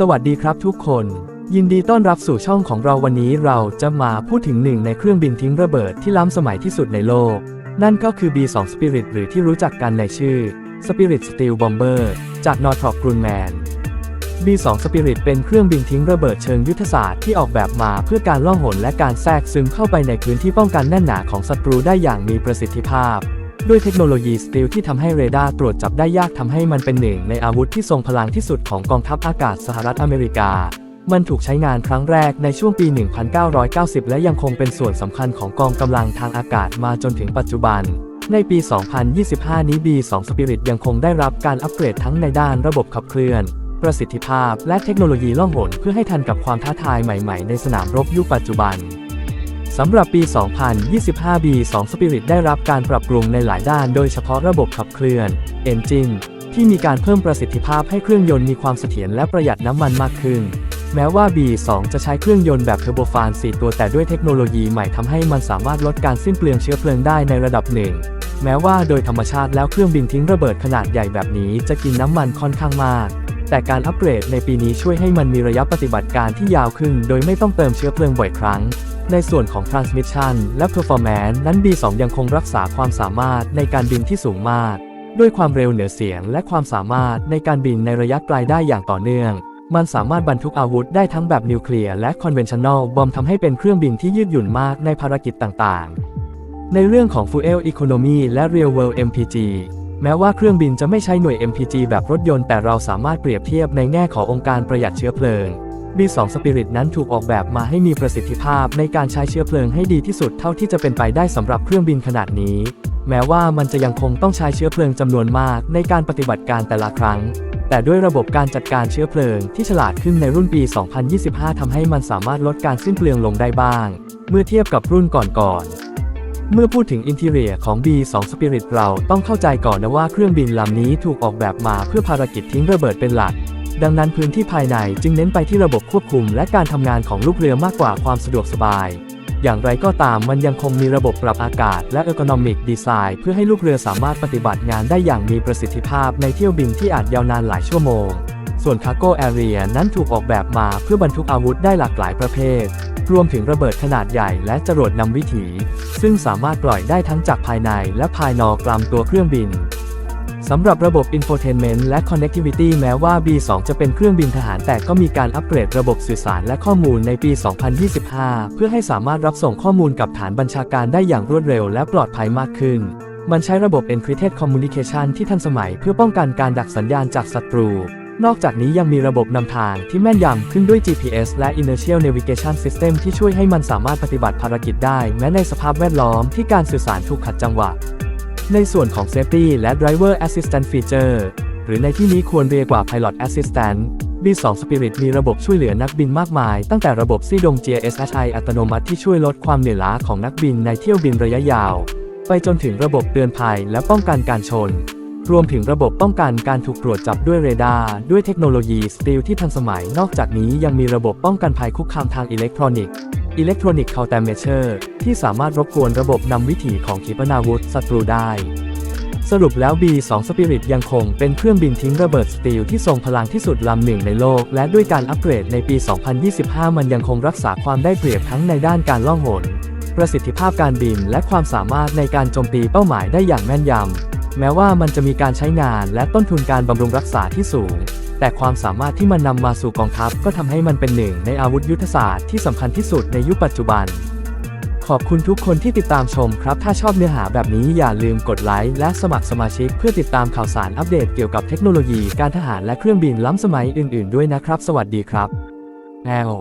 สวัสดีครับทุกคน ยินดีต้อนรับสู่ช่องของเราวันนี้เราจะมาพูดถึงหนึ่งในเครื่องบินทิ้งระเบิดที่ล้ำสมัยที่สุดในโลก นั่นก็คือ B2 Spirit หรือที่รู้จักกันในชื่อ Spirit Steel Bomber จาก Northrop Grumman B2 Spirit เป็นเครื่องบินทิ้งระเบิดเชิงยุทธศาสตร์ที่ออกแบบมาเพื่อการล่องหนและการแทรกซึมเข้าไปในพื้นที่ป้องกันแน่นหนาของศัตรูได้อย่างมีประสิทธิภาพ ด้วยเทคโนโลยีสตีลที่ทำให้เรดาร์ตรวจจับได้ยากทำให้มันเป็นหนึ่งในอาวุธที่ทรงพลังที่สุดของกองทัพอากาศสหรัฐอเมริกา มันถูกใช้งานครั้งแรกในช่วงปี 1990 และยังคงเป็นส่วนสำคัญของกองกำลังทางอากาศมาจนถึงปัจจุบัน ในปี 2025 นี้ B2 Spirit ยังคงได้รับการอัปเกรดทั้งในด้านระบบขับเคลื่อน ประสิทธิภาพ และเทคโนโลยีล่องหนเพื่อให้ทันกับความท้าทายใหม่ ๆ ในสนามรบยุคปัจจุบัน สำหรับปี 2025 B2 Spirit ได้รับการปรับปรุงในหลายด้านโดยเฉพาะระบบขับเคลื่อน Engine ที่มีการเพิ่มประสิทธิภาพให้เครื่องยนต์มีความเสถียรและประหยัดน้ำมันมากขึ้น แม้ว่า B2 จะใช้เครื่องยนต์แบบเทอร์โบฟาน 4 ตัวแต่ด้วยเทคโนโลยีใหม่ทำให้มันสามารถลดการสิ้นเปลืองเชื้อเพลิงได้ในระดับหนึ่ง แม้ว่าโดยธรรมชาติแล้วเครื่องบินทิ้งระเบิดขนาดใหญ่แบบนี้จะกินน้ำมันค่อนข้างมากแต่การอัปเกรดในปีนี้ช่วยให้มันมีระยะปฏิบัติการที่ยาวขึ้น โดยไม่ต้องเติมเชื้อเพลิงบ่อยครั้งในส่วนของ transmission และ performance นั้น B2 ยังคงรักษาความสามารถในการบินที่สูงมาก ด้วยความเร็วเหนือเสียงและความสามารถในการบินในระยะไกลได้อย่างต่อเนื่อง มันสามารถบรรทุกอาวุธได้ทั้งแบบนิวเคลียร์และ conventional บอมทำให้เป็นเครื่องบินที่ยืดหยุ่นมากในภารกิจต่างๆ ในเรื่องของ fuel economy และ real world MPG แม้ว่าเครื่องบินจะไม่ใช้หน่วย MPG แบบรถยนต์แต่เราสามารถเปรียบเทียบในแง่ขององค์การประหยัดเชื้อเพลิง B2 Spirit นั้นถูกออกแบบมาให้มีประสิทธิภาพในการใช้เชื้อเพลิงให้ดีที่สุดเท่าที่จะเป็นไปได้สำหรับเครื่องบินขนาดนี้ แม้ว่ามันจะยังคงต้องใช้เชื้อเพลิงจำนวนมากในการปฏิบัติการแต่ละครั้ง แต่ด้วยระบบการจัดการเชื้อเพลิงที่ฉลาดขึ้นในรุ่นปี 2025 ทำให้มันสามารถลดการสิ้นเปลืองลงได้บ้าง เมื่อเทียบกับรุ่นก่อนๆเมื่อพูดถึงอินทีเรียของ B2 Spirit เราต้องเข้าใจก่อนนะว่าเครื่องบินลำนี้ถูกออกแบบมาเพื่อภารกิจทิ้งระเบิดเป็นหลัก ดังนั้นพื้นที่ภายในจึงเน้นไปที่ระบบควบคุมและการทำงานของลูกเรือมากกว่าความสะดวกสบาย อย่างไรก็ตามมันยังคงมีระบบปรับอากาศและ ergonomic design เพื่อให้ลูกเรือสามารถปฏิบัติงานได้อย่างมีประสิทธิภาพในเที่ยวบินที่อาจยาวนานหลายชั่วโมง ส่วน cargo area นั้นถูกออกแบบมาเพื่อบรรทุกอาวุธได้หลากหลายประเภท รวมถึงระเบิดขนาดใหญ่และจรวดนำวิถี ซึ่งสามารถปล่อยได้ทั้งจากภายในและภายนอกลำตัวเครื่องบิน สำหรับระบบ Infotainment และ Connectivity แม้ว่า B2 จะเป็นเครื่องบินทหาร แต่ก็มีการอัปเกรดระบบสื่อสารและข้อมูลในปี 2025 เพื่อให้สามารถรับส่งข้อมูลกับฐานบัญชาการได้อย่างรวดเร็วและปลอดภัยมากขึ้น มันใช้ระบบ Encrypted Communication ที่ทันสมัยเพื่อป้องกันการดักสัญญาณจากศัตรู นอกจากนี้ยังมีระบบนำทางที่แม่นยำขึ้นด้วย GPS และ Inertial Navigation System ที่ช่วยให้มันสามารถปฏิบัติภารกิจได้ แม้ในสภาพแวดล้อมที่การสื่อสารถูกขัดจังหวะ ในส่วนของ Safety และ Driver Assistant Feature หรือในที่นี้ควรเรียกว่า Pilot Assistant B2 Spirit มีระบบช่วยเหลือนักบินมากมาย ตั้งแต่ระบบซีดง GSHI อัตโนมัติที่ช่วยลดความเหนื่อยล้าของนักบินในเที่ยวบินระยะยาว ไปจนถึงระบบเตือนภัยและป้องกันการชน รวมถึงระบบป้องกันการถูกตรวจจับด้วยเรดาร์ด้วยเทคโนโลยีสตีลที่ทันสมัย นอกจากนี้ยังมีระบบป้องกันภัยคุกคามทางอิเล็กทรอนิกส์ Electronic Countermeasure ที่สามารถรบกวนระบบนำวิถีของขีปนาวุธศัตรูได้ สรุปแล้ว B2 Spirit ยังคงเป็นเครื่องบินทิ้งระเบิดสตีลที่ทรงพลังที่สุดลำหนึ่งในโลก และด้วยการอัปเกรดในปี 2025 มันยังคงรักษาความได้เปรียบทั้งในด้านการล่องหน ประสิทธิภาพการบินและความสามารถในการโจมตีเป้าหมายได้อย่างแม่นยำแม้ว่ามันจะมีการใช้งานและต้นทุนการบำรุงรักษาที่สูง แต่ความสามารถที่มันนำมาสู่กองทัพก็ทำให้มันเป็นหนึ่งในอาวุธยุทธศาสตร์ที่สำคัญที่สุดในยุคปัจจุบัน ขอบคุณทุกคนที่ติดตามชมครับ ถ้าชอบเนื้อหาแบบนี้อย่าลืมกดไลค์และสมัครสมาชิก เพื่อติดตามข่าวสารอัปเดตเกี่ยวกับเทคโนโลยีการทหารและเครื่องบินล้ำสมัยอื่น ๆ ด้วยนะครับ สวัสดีครับแอล